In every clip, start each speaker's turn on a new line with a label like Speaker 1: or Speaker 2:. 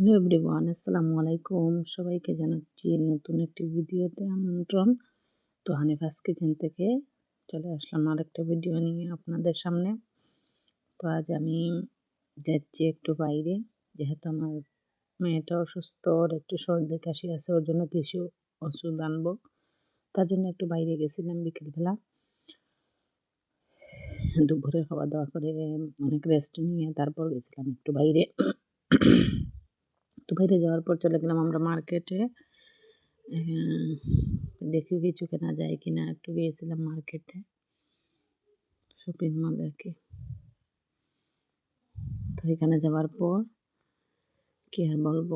Speaker 1: Hello everyone, আসসালামু আলাইকুম। সবাইকে জানাচ্ছি নতুন একটি ভিডিওতে আমন্ত্রণ। তো হানিফাস কিচেন থেকে চলে আসলাম আর একটা ভিডিও নিয়ে আপনাদের সামনে। তো আজ আমি যাচ্ছি একটু বাইরে, যেহেতু আমার মেয়েটা অসুস্থ, ওর একটু সর্দি কাশি আছে, ওর জন্য কিছু ওষুধ আনব। তার জন্য একটু বাইরে গেছিলাম বিকেলবেলা। দুপুরে খাওয়া দাওয়া করে অনেক রেস্ট নিয়ে তারপর গেছিলাম একটু বাইরে। তো বাইরে যাওয়ার পর চলে গেলাম আমরা মার্কেটে। দেখি কিছু কেনা যায় কিনা। একটু গিয়েছিলাম মার্কেটে শপিং মলে কি। তো এখানে যাওয়ার পর কি আর বলব?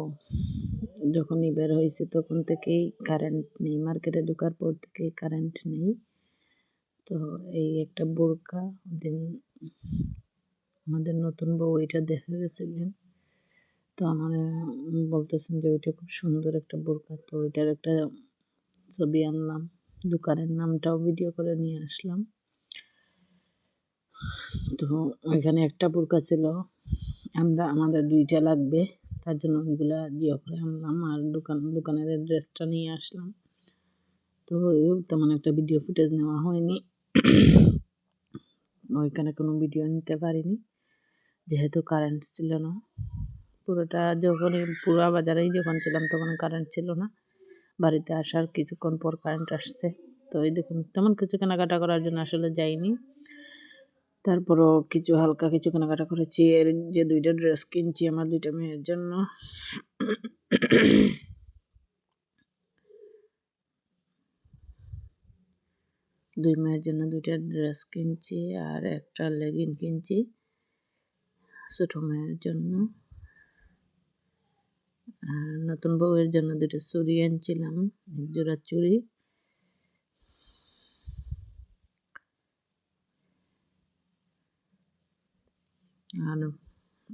Speaker 1: যখনই বের হয়েছে তখন থেকেই কারেন্ট নেই। মার্কেটে ঢোকার পর থেকেই কারেন্ট নেই। তো এই একটা বোরকা দিন আমাদের নতুন বউ এটা দেখা গেছিলেন তো আমার বলতেছেন যে ওইটা খুব সুন্দর একটা বোরকা। তো ওইটার একটা ছবি আনলাম, দোকানের নামটাও ভিডিও করে নিয়ে আসলাম। তো ওইখানে একটা বোরকা ছিল, আমরা, আমাদের দুইটা লাগবে, তার জন্য ওইগুলা দিয়ে করে আনলাম আর দোকান, দোকানের অ্যাড্রেসটা নিয়ে আসলাম। তো তেমন একটা ভিডিও ফুটেজ নেওয়া হয়নি। ওইখানে কোনো ভিডিও নিতে পারিনি, যেহেতু কারেন্ট ছিল না। পুরোটা যখন পুরা বাজারেই যখন ছিলাম তখন কারেন্ট ছিল না। বাড়িতে আসার কিছুক্ষণ পর কারেন্ট আসছে। তো এই দেখুন, তেমন কিছু কেনাকাটা করার জন্য আসলে যাইনি। তারপরও কিছু হালকা কিছু কেনাকাটা করেছি। এর যে দুইটা ড্রেস কিনছি আমার দুইটা মেয়ের জন্য। দুই মেয়ের জন্য দুইটা ড্রেস কিনছি আর একটা লেগিন কিনছি ছোটো মেয়ের জন্য। নতুন বউয়ের জন্য দুটো চুড়ি আনছিলাম জোড়া চুড়ি। আর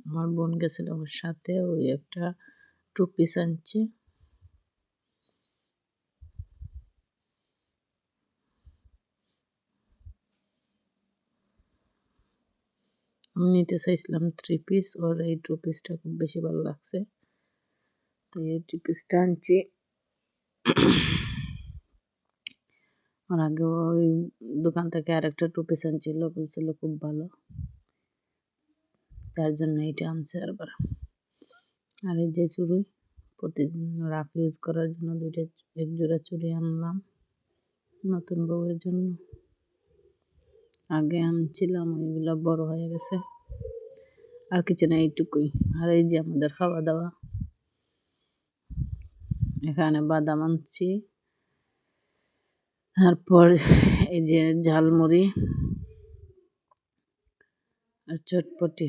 Speaker 1: আমার বোন গেছিল আমার সাথে, ওই একটা টু পিস আনছে। আমি নিতে চাইছিলাম থ্রি পিস ওর এই টু পিসটা খুব বেশি ভালো লাগছে। তো এই টু পিসটা আনছি আর আগে ওই দোকান থেকে আরেকটা টু পিস আনছিল বলছিল খুব ভালো তার জন্য এটা আনছে আরবার আর এই যে চুড়ি প্রতিদিন রাফ ইউজ করার জন্য দুইটা এক জোড়া চুড়ি আনলাম নতুন বউয়ের জন্য আগে আনছিলাম ওইগুলো বড় হয়ে গেছে আর কিছু না এইটুকুই আর এই যে আমাদের খাওয়া দাওয়া এখানে বাদাম আনছি। তারপর এই যে ঝালমুড়ি আর চটপটি।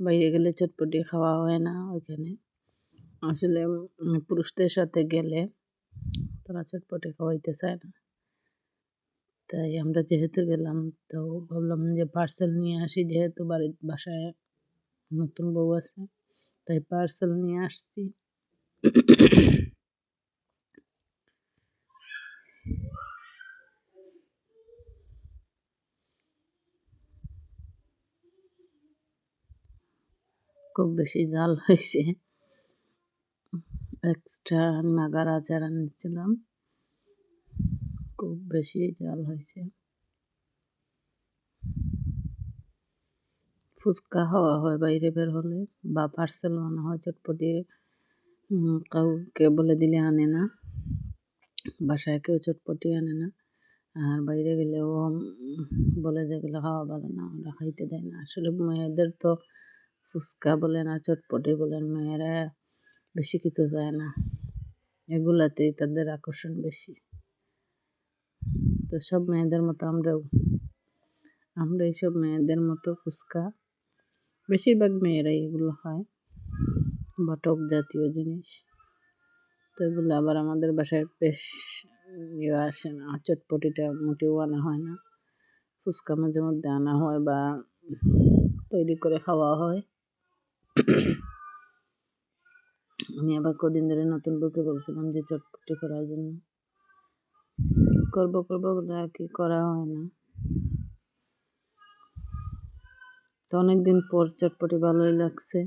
Speaker 1: বাইরে গেলে চটপটি খাওয়া হয় না ওইখানে। আসলে পুরুষদের সাথে গেলে তারা চটপটি খাওয়াইতে চায় না। তাই আমরা যেহেতু গেলাম, তো ভাবলাম যে পার্সেল নিয়ে আসি, যেহেতু বাড়ির বাসায় নতুন বউ আছে, তাই পার্সেল নিয়ে আসছি। খুব বেশি জাল হয়েছে। এক্সট্রা নাগার আচার আনিছিলাম খুব বেশি জাল হয়েছে। ফুচকা খাওয়া হয় বাইরে বের হলে বা পার্সেল আনা হয় চটপটি কাউকে বলে দিলে আনে না। বাসায় কেউ চটপটি আনে না। আর বাইরে গেলেও বলে যেগুলো খাওয়া ভালো না, ওরা খাইতে দেয় না। আসলে মেয়েদের তো ফুচকা বলেন আর চটপটি বলেন মেয়েরা বেশি কিছু যায় না। এগুলাতেই তাদের আকর্ষণ বেশি। তো সব মেয়েদের মতো আমরাও আমরা এইসব মেয়েদের মতো ফুচকা। বেশিরভাগ মেয়েরাই এগুলো খায়। বা টক জাতীয় জিনিস। তো এগুলো আবার আমাদের বাসায় বেশ ইয়ে আসে না, চটপটিটা মোটেও আনা হয় না। ফুচকা মাঝে মধ্যে আনা হয় বা তৈরি করে খাওয়া হয়। আমি আবার কদিন ধরে নতুন বুকে বলছিলাম যে চটপটি করার জন্য। করব করব বলে আর কি করা হয় না। তো অনেকদিন পর চটপটি ভালোই লাগছে।